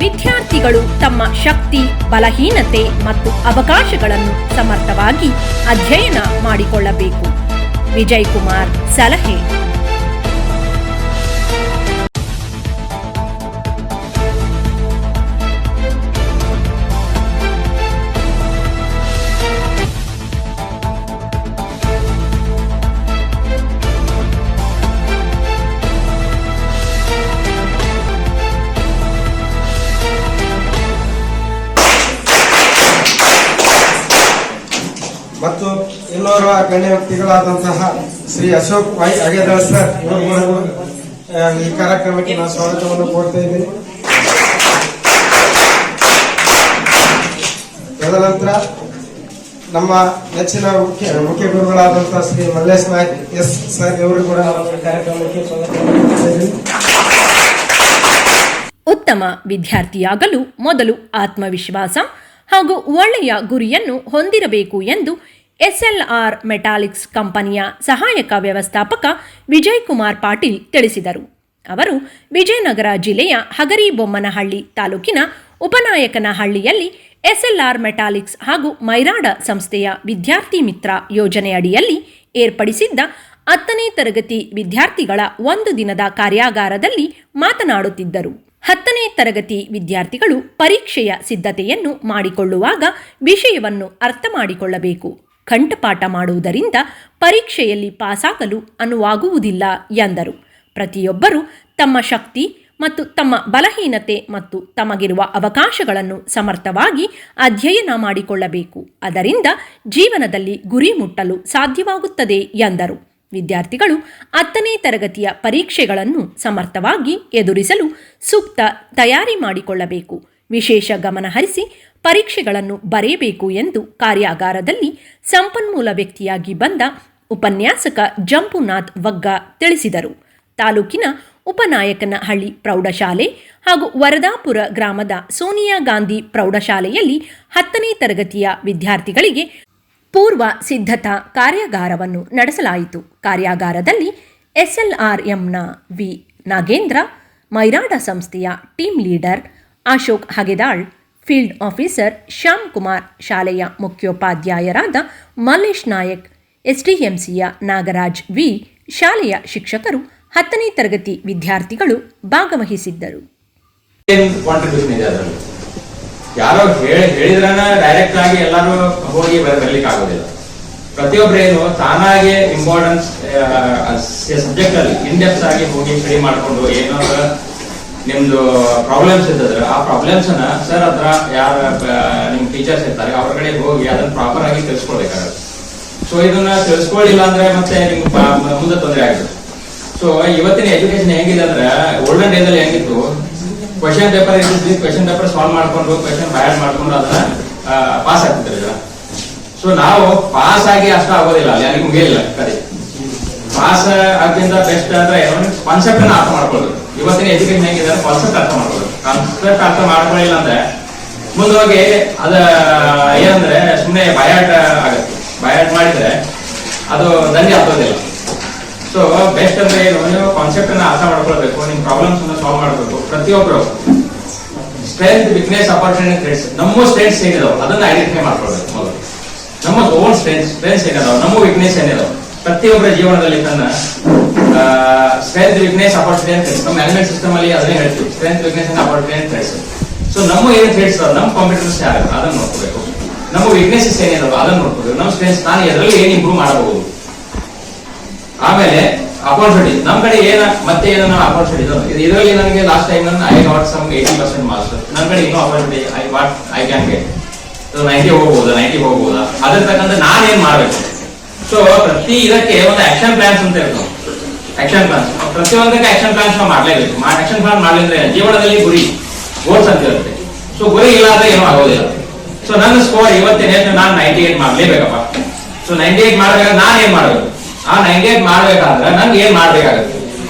ವಿದ್ಯಾರ್ಥಿಗಳು ತಮ್ಮ ಶಕ್ತಿ ಬಲಹೀನತೆ ಮತ್ತು ಅವಕಾಶಗಳನ್ನು ಸಮರ್ಥವಾಗಿ ಅಧ್ಯಯನ ಮಾಡಿಕೊಳ್ಳಬೇಕು. ವಿಜಯ್ ಕುಮಾರ್ ಸಲಹೆ. ಮತ್ತು ಇನ್ನೋರ್ವ ಗಣ್ಯ ವ್ಯಕ್ತಿಗಳಾದಂತಹ ಶ್ರೀ ಅಶೋಕ್ ವೈ ಅಗೇದಾಳ್ ಸರ್ ಈ ಕಾರ್ಯಕ್ರಮಕ್ಕೆ ನಾನು ಸ್ವಾಗತವನ್ನು ಕೋರ್ತಾ ಇದ್ದೀನಿ ತದನಂತರ ನಮ್ಮ ನೆಚ್ಚಿನ ಮುಖ್ಯ ಮುಖ್ಯ ಗುರುಗಳಾದಂತಹ ಶ್ರೀ ಮಲ್ಲೇಶ್ ನಾಯ್ಕ್ ಎಸ್ ಸರ್, ಇವರು ಕೂಡ ಕಾರ್ಯಕ್ರಮಕ್ಕೆ ಉತ್ತಮ ವಿದ್ಯಾರ್ಥಿಯಾಗಲು ಮೊದಲು ಆತ್ಮವಿಶ್ವಾಸ ಹಾಗೂ ಒಳ್ಳೆಯ ಗುರಿಯನ್ನು ಹೊಂದಿರಬೇಕು ಎಂದು ಎಸ್ಎಲ್ಆರ್ ಮೆಟಾಲಿಕ್ಸ್ ಕಂಪನಿಯ ಸಹಾಯಕ ವ್ಯವಸ್ಥಾಪಕ ವಿಜಯ್ ಕುಮಾರ್ ಪಾಟೀಲ್ ತಿಳಿಸಿದರು. ಅವರು ವಿಜಯನಗರ ಜಿಲ್ಲೆಯ ಹಗರಿಬೊಮ್ಮನಹಳ್ಳಿ ತಾಲೂಕಿನ ಉಪನಾಯಕನಹಳ್ಳಿಯಲ್ಲಿ ಎಸ್ಎಲ್ಆರ್ ಮೆಟಾಲಿಕ್ಸ್ ಹಾಗೂ ಮೈರಾಡ ಸಂಸ್ಥೆಯ ವಿದ್ಯಾರ್ಥಿ ಮಿತ್ರ ಯೋಜನೆಯಡಿಯಲ್ಲಿ ಏರ್ಪಡಿಸಿದ್ದ ಹತ್ತನೇ ತರಗತಿ ವಿದ್ಯಾರ್ಥಿಗಳ ಒಂದು ದಿನದ ಕಾರ್ಯಾಗಾರದಲ್ಲಿ ಮಾತನಾಡುತ್ತಿದ್ದರು. ಹತ್ತನೇ ತರಗತಿ ವಿದ್ಯಾರ್ಥಿಗಳು ಪರೀಕ್ಷೆಯ ಸಿದ್ಧತೆಯನ್ನು ಮಾಡಿಕೊಳ್ಳುವಾಗ ವಿಷಯವನ್ನು ಅರ್ಥ ಮಾಡಿಕೊಳ್ಳಬೇಕು. ಕಂಠಪಾಠ ಮಾಡುವುದರಿಂದ ಪರೀಕ್ಷೆಯಲ್ಲಿ ಪಾಸಾಗಲು ಅನುವಾಗುವುದಿಲ್ಲ ಎಂದರು. ಪ್ರತಿಯೊಬ್ಬರು ತಮ್ಮ ಶಕ್ತಿ ಮತ್ತು ತಮ್ಮ ಬಲಹೀನತೆ ಮತ್ತು ತಮಗಿರುವ ಅವಕಾಶಗಳನ್ನು ಸಮರ್ಥವಾಗಿ ಅಧ್ಯಯನ ಮಾಡಿಕೊಳ್ಳಬೇಕು. ಅದರಿಂದ ಜೀವನದಲ್ಲಿ ಗುರಿ ಮುಟ್ಟಲು ಸಾಧ್ಯವಾಗುತ್ತದೆ ಎಂದರು. ವಿದ್ಯಾರ್ಥಿಗಳು ಹತ್ತನೇ ತರಗತಿಯ ಪರೀಕ್ಷೆಗಳನ್ನು ಸಮರ್ಥವಾಗಿ ಎದುರಿಸಲು ಸೂಕ್ತ ತಯಾರಿ ಮಾಡಿಕೊಳ್ಳಬೇಕು. ವಿಶೇಷ ಗಮನ ಹರಿಸಿ ಪರೀಕ್ಷೆಗಳನ್ನು ಬರೆಯಬೇಕು ಎಂದು ಕಾರ್ಯಾಗಾರದಲ್ಲಿ ಸಂಪನ್ಮೂಲ ವ್ಯಕ್ತಿಯಾಗಿ ಬಂದ ಉಪನ್ಯಾಸಕ ಜಂಪುನಾಥ್ ವಗ್ಗ ತಿಳಿಸಿದರು. ತಾಲೂಕಿನ ಉಪನಾಯಕನಹಳ್ಳಿ ಪ್ರೌಢಶಾಲೆ ಹಾಗೂ ವರದಾಪುರ ಗ್ರಾಮದ ಸೋನಿಯಾ ಗಾಂಧಿ ಪ್ರೌಢಶಾಲೆಯಲ್ಲಿ ಹತ್ತನೇ ತರಗತಿಯ ವಿದ್ಯಾರ್ಥಿಗಳಿಗೆ ಪೂರ್ವ ಸಿದ್ಧತಾ ಕಾರ್ಯಾಗಾರವನ್ನು ನಡೆಸಲಾಯಿತು. ಕಾರ್ಯಾಗಾರದಲ್ಲಿ ಎಸ್ಎಲ್ಆರ್ಎಂನ ವಿ. ನಾಗೇಂದ್ರ, ಮೈರಾಡ ಸಂಸ್ಥೆಯ team leader Ashok Hagedal, field officer Shyam Kumar ಶಾಲೆಯ ಮುಖ್ಯೋಪಾಧ್ಯಾಯರಾದ ಮಲ್ಲೇಶ್ ನಾಯಕ್, ಎಸ್ಡಿಎಂಸಿಯ ನಾಗರಾಜ್ ವಿ. ಶಾಲೆಯ ಶಿಕ್ಷಕರು, ಹತ್ತನೇ ತರಗತಿ ವಿದ್ಯಾರ್ಥಿಗಳು ಭಾಗವಹಿಸಿದ್ದರು. ಯಾರೋ ಹೇಳಿ ಹೇಳಿದ್ರನ ಡೈರೆಕ್ಟ್ ಆಗಿ ಎಲ್ಲರೂ ಹೋಗಿ ಬರ್ಲಿಕ್ಕೆ ಆಗೋದಿಲ್ಲ ಪ್ರತಿಯೊಬ್ರು ಏನು ತಾನಾಗೆ ಇಂಪಾರ್ಟೆನ್ಸ್ ಸಬ್ಜೆಕ್ಟ್ ಅಲ್ಲಿ ಇಂಡೆಪ್ಸ್ ಆಗಿ ಹೋಗಿ ಸ್ಟಡಿ ಮಾಡ್ಕೊಂಡು ಏನಾದ್ರು ನಿಮ್ದು ಪ್ರಾಬ್ಲಮ್ಸ್ ಇದ್ದದ್ರೆ ಆ ಪ್ರಾಬ್ಲಮ್ಸ್ ಅನ್ನ ಸರ್ ಹತ್ರ ಯಾರ ನಿಮ್ ಟೀಚರ್ಸ್ ಇರ್ತಾರೆ, ಅವ್ರ ಕಡೆ ಹೋಗಿ ಅದನ್ನ ಪ್ರಾಪರ್ ಆಗಿ ತಿಳಿಸ್ಕೊಳ್ಬೇಕಾಗುತ್ತೆ. ಸೊ ಇದನ್ನ ತಿಳಿಸ್ಕೊಳ್ಳಿಲ್ಲ ಅಂದ್ರೆ ಮತ್ತೆ ನಿಮ್ಗೆ ಮುಂದೆ ತೊಂದರೆ ಆಗುತ್ತೆ. ಸೊ ಇವತ್ತಿನ ಎಜುಕೇಶನ್ ಹೆಂಗಿದೆ ಅಂದ್ರೆ ಓಲ್ಡನ್ ಡೇಸ್ ಅಲ್ಲಿ ಹೆಂಗಿತ್ತು? ಕ್ವಶನ್ ಪೇಪರ್ ಇರ್ತಿದ್ವಿ ಕ್ವಶನ್ ಪೇಪರ್ ಸಾಲ್ವ್ ಮಾಡ್ಕೊಂಡು ಕ್ವಶನ್ ಬಾಯ್ ಮಾಡ್ಕೊಂಡು ಅದನ್ನ ಪಾಸ್ ಆಗ್ತಿದ್ರು ಸೊ ನಾವು ಪಾಸ್ ಆಗಿ ಅಷ್ಟು ಆಗೋದಿಲ್ಲ, ಅಲ್ಲಿ ಅಲ್ಲಿ ಮುಗಿಯಲಿಲ್ಲ ಕದೆ ಪಾಸ್ ಆಗಿಂದ ಬೆಸ್ಟ್ ಅಂದ್ರೆ ಕಾನ್ಸೆಪ್ಟ್ ಅನ್ನ ಅರ್ಥ ಮಾಡ್ಕೊಳ್ಳೋದು. ಇವತ್ತಿನ ಎಜುಕೇಶನ್ ಹೆಂಗಿದೆ ಕಾನ್ಸೆಪ್ಟ್ ಅರ್ಥ ಮಾಡ್ಕೊಳ್ಳೋದು. ಕಾನ್ಸೆಪ್ಟ್ ಅರ್ಥ ಮಾಡ್ಕೊಳ್ಳಿಲ್ಲ ಅಂದ್ರೆ ಮುಂದೋಗಿ ಅದ, ಏನಂದ್ರೆ ಸುಮ್ಮನೆ ಬಯಾಟ್ ಆಗುತ್ತೆ. ಬಯಾಟ್ ಮಾಡಿದ್ರೆ ಅದು ದಂಗೆ ಹತ್ತೋದಿಲ್ಲ ಸೊ ಬೆಸ್ಟ್ ಅಂದ್ರೆ ಏನು? ಕಾನ್ಸೆಪ್ಟ್ ಅನ್ನ ಅರ್ಥ ಮಾಡ್ಕೊಳ್ಬೇಕು. ನಿಮ್ ಪ್ರಾಬ್ಲಮ್ಸ್ ಅನ್ನ ಸಾಲ್ವ್ ಮಾಡಬೇಕು ಪ್ರತಿಯೊಬ್ಬರು ಸ್ಟ್ರೆಂತ್ ವೀಕ್ನೆಸ್ ಅಪರ್ಚುನಿಟಿ ಥ್ರೆಡ್ಸ್ ನಮ್ಮ ಸ್ಟ್ರೆಂತ್ಸ್ ಏನಿದಾವೆ? ಅದನ್ನ ಐಡೆಂಟಿಫೈ ಮಾಡ್ಕೊಳ್ಬೇಕು ಮೊದಲು. ನಮ್ಮ ಓನ್ ಸ್ಟ್ರೆಂತ್ ಸ್ಟ್ರೆಂತ್ಸ್ ಏನಿದಾವೆ? ನಮ್ಮ ವಿಕ್ನೆಸ್ ಏನಿದಾವೆ? ಪ್ರತಿಯೊಬ್ಬರ ಜೀವನದಲ್ಲಿ ತನ್ನ ಸ್ಟ್ರೆಂತ್ ವೀಕ್ನೆಸ್ ಅಪರ್ಚುನಿಟಿ ಅಂತ ನಮ್ಮ ಮ್ಯಾನೇಜ್ಮೆಂಟ್ ಸಿಸ್ಟಮ್ ಅಲ್ಲಿ ಅದನ್ನೇ ಹೇಳ್ತೀವಿ. Strength weakness and opportunity threats so ನಮ್ಮ ಏನು ಥ್ರೆಡ್ಸ್ ನಮ್ಮ ಕಾಂಪಿಟೇಟರ್ಸ್ ಯಾರು? ಅದನ್ನ ನೋಡ್ಕೋಬೇಕು ನಮ್ಮ ವೀಕ್ನೆಸಸ್ ಏನಿದಾವೆ? ಅದನ್ನ ನೋಡ್ಕೋಬೇಕು ನಮ್ಮ ಸ್ಟ್ರೆಂತ್ಸ್ ನಾನು ಎದರಲ್ಲಿ ಏನು ಇಂಪ್ರೂವ್ ಮಾಡಬಹುದು? ಆಮೇಲೆ ಅಪರ್ಚುನಿಟಿ ನಮ್ ಕಡೆ ಏನ, ಮತ್ತೆ ಏನೋ ಇದು? ಇದರಲ್ಲಿ ನನಗೆ ಲಾಸ್ಟ್ ಟೈಮ್ ನಾನು I got some eighty percent marks ನನ್ನ ಕಡೆ ಇನ್ನೂ opportunity I what I can get ninety ಹೋಗ್ಬೋದಾ ninety ಹೋಗ್ಬೋದಾ? ಅದ್ರ ತಕ್ಕಂತ ನಾನು ಏನ್ ಮಾಡ್ಬೇಕು? ಸೊ ಪ್ರತಿ ಇದಕ್ಕೆ ಒಂದು ಆಕ್ಷನ್ ಪ್ಲಾನ್ಸ್ ಅಂತ ಇರ್ತಾವೆ ಆಕ್ಷನ್ ಪ್ಲಾನ್ಸ್ ಪ್ರತಿಯೊಂದಕ್ಕೆ ಆಕ್ಷನ್ ಪ್ಲಾನ್ಸ್ ನಾವು ಮಾಡ್ಲೇಬೇಕು. ಆಕ್ಷನ್ ಪ್ಲಾನ್ ಮಾಡಲಿಲ್ಲ ಜೀವನದಲ್ಲಿ ಗುರಿ ಗೋಲ್ಸ್ ಅಂತ ಇರುತ್ತೆ. ಸೊ ಗುರಿ ಇಲ್ಲ ಅಂದ್ರೆ ಏನೂ ಆಗೋದಿಲ್ಲ. ಸೊ ನನ್ನ ಸ್ಕೋರ್ ಇವತ್ತೇನೆ ನಾನು ನೈಂಟಿ ಏಟ್ ಮಾಡ್ಲೇಬೇಕಪ್ಪ. ಸೊ ನೈಂಟಿ ಏಟ್ ಮಾಡ್ಬೇಕಾದ್ರೆ ನಾನು ಏನ್ ಮಾಡ್ಬೇಕು? ಆ ನೈಂಟಿ ಮಾಡ್ಬೇಕಾದ್ರೆ ನನ್ಗೆ ಏನ್ ಮಾಡ್ಬೇಕಾಗುತ್ತೆ?